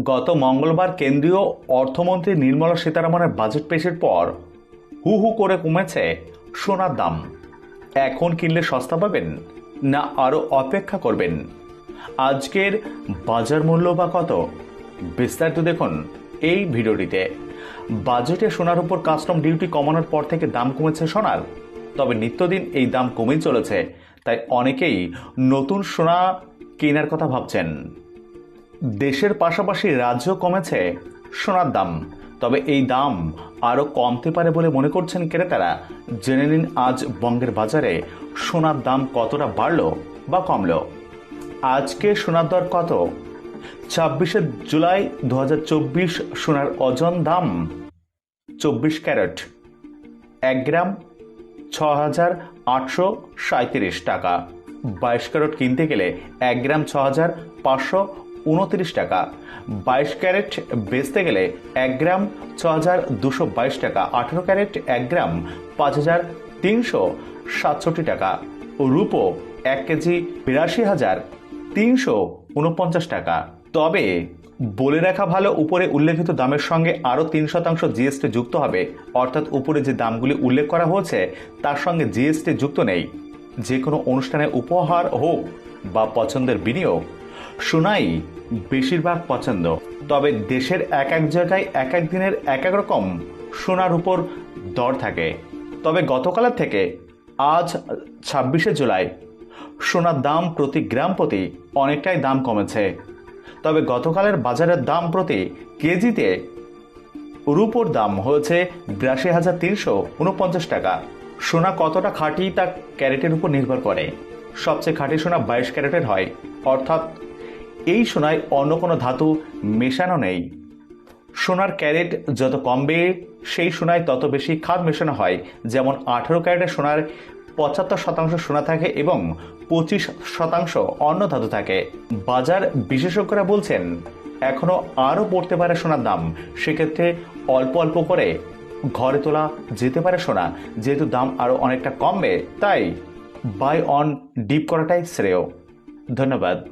গত মঙ্গলবার কেন্দ্রীয় অর্থমন্ত্রী নির্মলা সীতারামনের বাজেট পেশের পর হু হু করে কমেছে সোনার দাম। এখন কিনলে সস্তা পাবেন না আরও অপেক্ষা করবেন? আজকের বাজার মূল্য বা কত? বিস্তারিত দেখুন এই ভিডিওটিতে। বাজেটে সোনার উপর কাস্টম ডিউটি কমানোর পর থেকে দাম কমেছে সোনার। তবে নিত্যদিন এই দাম কমেই চলেছে। তাই অনেকেই নতুন সোনা কেনার কথা ভাবছেন। দেশের পাশাপাশি রাজ্য কমেছে সোনার দাম। তবে এই দাম আরও কমতে পারে বলে মনে করছেন ক্রেতারা। জেনে নিন আজ বঙ্গের বাজারে সোনার দাম কতটা বাড়লো বা কমল। আজকে সোনার দর কত? ছাব্বিশে জুলাই দু হাজার চব্বিশ সোনার ওজন দাম চব্বিশ ক্যারেট, এক গ্রাম ছ হাজার আটশো সাঁত্রিশ টাকা। বাইশ ক্যারেট কিনতে গেলে এক গ্রাম ছ হাজার পাঁচশো উনত্রিশ টাকা। বাইশ ক্যারেট বেচতে গেলে এক গ্রাম ছ হাজার দুশো বাইশ টাকা। আঠেরো ক্যারেট এক গ্রাম পাঁচ হাজার তিনশো সাতষট্টি টাকা। ও রূপো এক কেজি বিরাশি হাজার তিনশো উনপঞ্চাশ টাকা। তবে বলে রাখা ভালো, উপরে উল্লেখিত দামের সঙ্গে আরও তিন শতাংশ জিএসটি যুক্ত হবে। অর্থাৎ উপরে যে দামগুলি উল্লেখ করা হয়েছে, তার সঙ্গে জিএসটি যুক্ত নেই। যে কোনো অনুষ্ঠানে উপহার হোক বা পছন্দের বিনিয়োগ সোনাই বেশিরভাগ পছন্দ। তবে দেশের এক এক জায়গায় এক এক দিনের এক এক রকম সোনার উপর দর থাকে। তবে গতকালের থেকে আজ ছাব্বিশে জুলাই সোনার দাম প্রতি গ্রাম প্রতি অনেকটাই দাম কমেছে। তবে গতকালের বাজারের দাম প্রতি কেজিতে রুপোর দাম হয়েছে বিরাশি হাজার তিনশো উনপঞ্চাশ টাকা। সোনা কতটা খাঁটি তা ক্যারেটের উপর নির্ভর করে। সবচেয়ে খাঁটি সোনা বাইশ ক্যারেটের হয়। অর্থাৎ এই সোনায় অন্য কোনো ধাতু মেশানো নেই। সোনার ক্যারেট যত কমবে, সেই সোনায় তত বেশি খাদ মেশানো হয়। যেমন আঠেরো ক্যারেটের সোনার পঁচাত্তর শতাংশ সোনা থাকে এবং পঁচিশ শতাংশ অন্য ধাতু থাকে। বাজার বিশেষজ্ঞরা বলছেন এখনও আরও পড়তে পারে সোনার দাম। সেক্ষেত্রে অল্প অল্প করে ঘরে তোলা যেতে পারে সোনা। যেহেতু দাম আরও অনেকটা কমবে, তাই বাই অন ডিপ করাটাই শ্রেয়। ধন্যবাদ।